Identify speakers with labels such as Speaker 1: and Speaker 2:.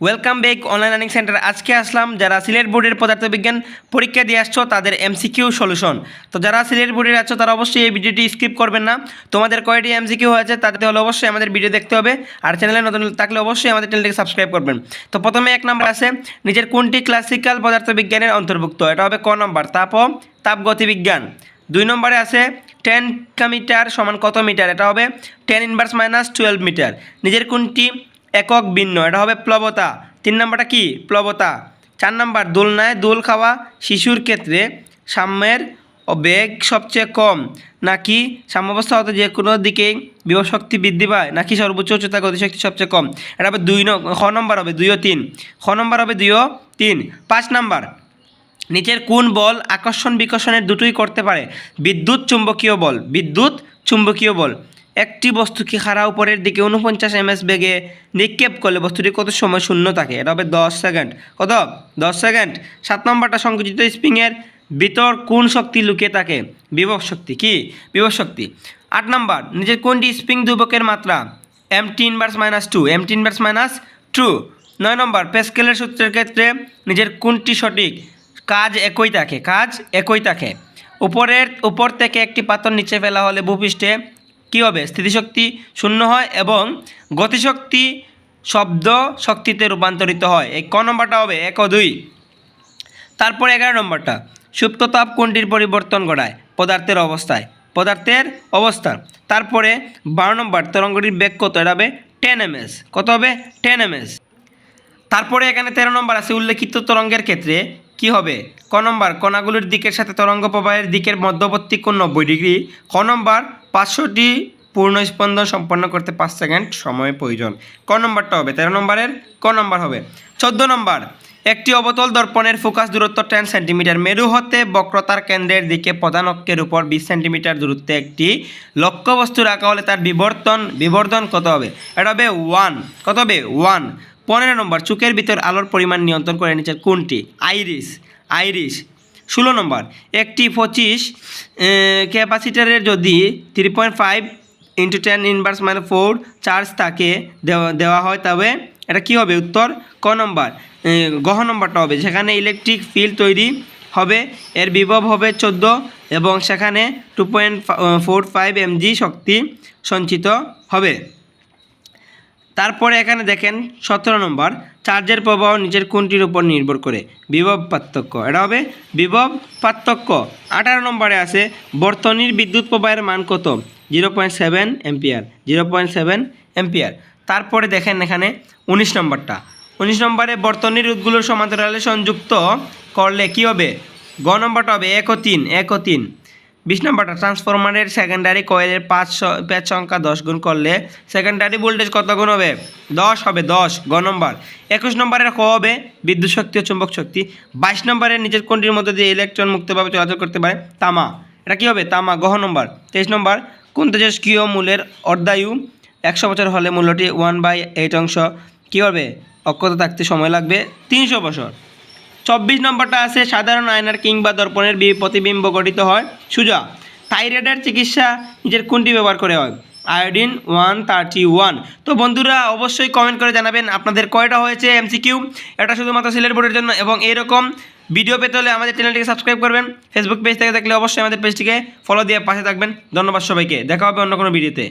Speaker 1: Welcome back online learning centre আজকে আসলাম যারা সিলেট বোর্ডের পদার্থবিজ্ঞান পরীক্ষা দিয়ে আসছো, তাদের এমসিকিউ সলিউশন তো যারা সিলেট বোর্ডের আছো, তারা অবশ্যই এই ভিডিওটি স্কিপ করবেন না। তোমাদের কয়টি এমসিকিউ হয়েছে, তাতে হলে অবশ্যই আমাদের ভিডিও দেখতে হবে। আর চ্যানেলে নতুন থাকলে অবশ্যই আমাদের চ্যানেলটিকে সাবস্ক্রাইব করবেন। তো প্রথমে এক নম্বর আছে, নিজের কোনটি ক্লাসিক্যাল পদার্থবিজ্ঞানের অন্তর্ভুক্ত? এটা হবে ক নম্বর তাপ ও তাপগতিবিজ্ঞান দুই নম্বরে আছে টেন মিটার সমান কত মিটার এটা হবে ten inverse minus twelve metre নিজের কোনটি একক ভিন্ন, এটা হবে প্লবতা। তিন নম্বরটা কি? প্লবতা। চার নম্বর, দোলনায় দোল খাওয়া শিশুর ক্ষেত্রে সাম্যের বেগ সবচেয়ে কম। নাকি সাম্যাবস্থা হতে যে কোনো দিকেই বিভব শক্তি বৃদ্ধি পায়, নাকি সর্বোচ্চ উচ্চতা গতিশক্তি সবচেয়ে কম। এটা হবে দুই খ নম্বর হবে দুই ও তিন। খ নম্বর হবে দুই ও তিন। পাঁচ নম্বর, নিচের কোন বল আকর্ষণ বিকর্ষণের দুটোই করতে পারে? বিদ্যুৎ চুম্বকীয় বল। বিদ্যুৎ চুম্বকীয় বল। একটি বস্তুকে খাড়া উপরের দিকে উনপঞ্চাশ এমএস বেগে নিক্ষেপ করলে বস্তুটি কত সময় শূন্য থাকে? এটা হবে দশ সেকেন্ড। কত? দশ সেকেন্ড। সাত নম্বরটা সংকুচিত স্প্রিংয়ের ভিতর কোন শক্তি লুকিয়ে থাকে? বিভব শক্তি। কি? বিভব শক্তি। আট নম্বর নিজের কোনটি স্প্রিং দুবকের মাত্রা? M T inverse minus two M T inverse minus two নয় নম্বর, পেস্কেলের সূত্রের ক্ষেত্রে নিজের কোনটি সঠিক? কাজ একই থাকে, কাজ একই থাকে। উপরের, উপর থেকে একটি পাথর নিচে ফেলা হলে ভূপৃষ্ঠে কী হবে? স্থিতিশক্তি শূন্য হয় এবং গতিশক্তি শব্দ শক্তিতে রূপান্তরিত হয়। এই ক নম্বরটা হবে এক ও দুই। তারপর এগারো নম্বরটা। সুপ্ত তাপ কোনটির পরিবর্তন ঘটায়? পদার্থের অবস্থায়। পদার্থের অবস্থা। তারপরে বারো নম্বর, তরঙ্গটির বেগ কত? এটা হবে টেন এমএস। কত হবে? Ten MS. তারপরে এখানে তেরো নম্বর আছে, উল্লেখিত তরঙ্গের ক্ষেত্রে কি হবে? ক নম্বর, কণাগুলির দিকের সাথে তরঙ্গ প্রবাহের দিকের মধ্যবর্তী কোণ নব্বই ডিগ্রি। ক নম্বর পাঁচশোটি পূর্ণ স্পন্দন সম্পন্ন করতে পাঁচ সেকেন্ড সময় প্রয়োজন। ক নম্বরটা হবে, তেরো নম্বরের ক নম্বর হবে। চোদ্দ নম্বর, একটি অবতল দর্পণের ফোকাস দূরত্ব টেন সেন্টিমিটার। মেরু হতে বক্রতার কেন্দ্রের দিকে প্রধান অক্ষের উপর বিশ সেন্টিমিটার দূরত্বে একটি লক্ষ্যবস্তু রাখা হলে তার বিবর্তন, বিবর্ধন কত হবে? এটা হবে ওয়ান। কত হবে? ওয়ান। পনেরো নম্বর চোখের ভিতর আলোর পরিমাণ নিয়ন্ত্রণ করে নিচের কোনটি? আইরিস আইরিস ষোলো নম্বর, একটি পঁচিশ ক্যাপাসিটারের যদি three point five into ten inverse মানে ফোর চার্জ তাকে দেওয়া হয়, তবে এটা কী হবে? উত্তর ক নম্বর গহ নম্বরটা হবে, সেখানে ইলেকট্রিক ফিল্ড তৈরি হবে, এর বিভব হবে চোদ্দ এবং সেখানে two point four five mJ শক্তি সঞ্চিত হবে। তারপরে এখানে দেখেন সতেরো নম্বর, চার্জের প্রবাহ নিচের কোনটির উপর নির্ভর করে। বিভব পার্থক্য, এটা হবে বিভব পার্থক্য। আঠারো নম্বরে আছে, বর্তনীর বিদ্যুৎ প্রবাহের মান কত? Zero point seven ampere zero point seven ampere তারপরে দেখেন এখানে উনিশ নম্বরটা। উনিশ নম্বরে বর্তনীর রোধগুলোর সমান্তরালে সংযুক্ত করলে কি হবে? গ নম্বরটা হবে এক ও তিন, এক ও তিন। বিশ নম্বরটা ট্রান্সফরমারের সেকেন্ডারি কয়েলের পাঁচ প্যাচ সংখ্যা দশ গুণ করলে সেকেন্ডারি ভোল্টেজ কত গুণ হবে? দশ হবে, দশ, গ নম্বর। একুশ নম্বরের ক হবে? বিদ্যুৎ শক্তি ও চুম্বক শক্তি। বাইশ নম্বরের নিজের কোনটির মধ্যে দিয়ে ইলেকট্রন মুক্তভাবে চলাচল করতে পারে, তামা। এটা কী হবে? তামা গহ নম্বর। তেইশ নম্বর, কোন তেজস্ক্রিয় মূলের অর্ধায়ু একশো বছর হলে মূল্যটি ওয়ান বাই এইট অংশ? কী হবে? অক্ষত থাকতে সময় লাগবে তিনশো বছর। চব্বিশ নম্বরটা আছে, সাধারণ আয়নার কিংবা দর্পণের প্রতিবিম্ব গঠিত হয়। সুজা, থাইরয়েডের চিকিৎসা নিজের কোনটি ব্যবহার করে হয়। Iodine one thirty one. তো বন্ধুরা, অবশ্যই কমেন্ট করে জানাবেন আপনাদের কয়টা হয়েছে এমসিকিউ এটা শুধুমাত্র সিলেট বোর্ডের জন্য এবং এরকম ভিডিও পেতে হলে আমাদের চ্যানেলটিকে সাবস্ক্রাইব করবেন। ফেসবুক পেজ থেকে দেখলে অবশ্যই আমাদের পেজটিকে ফলো দিয়ে পাশে থাকবেন। ধন্যবাদ সবাইকে। দেখা হবে অন্য কোনো ভিডিওতে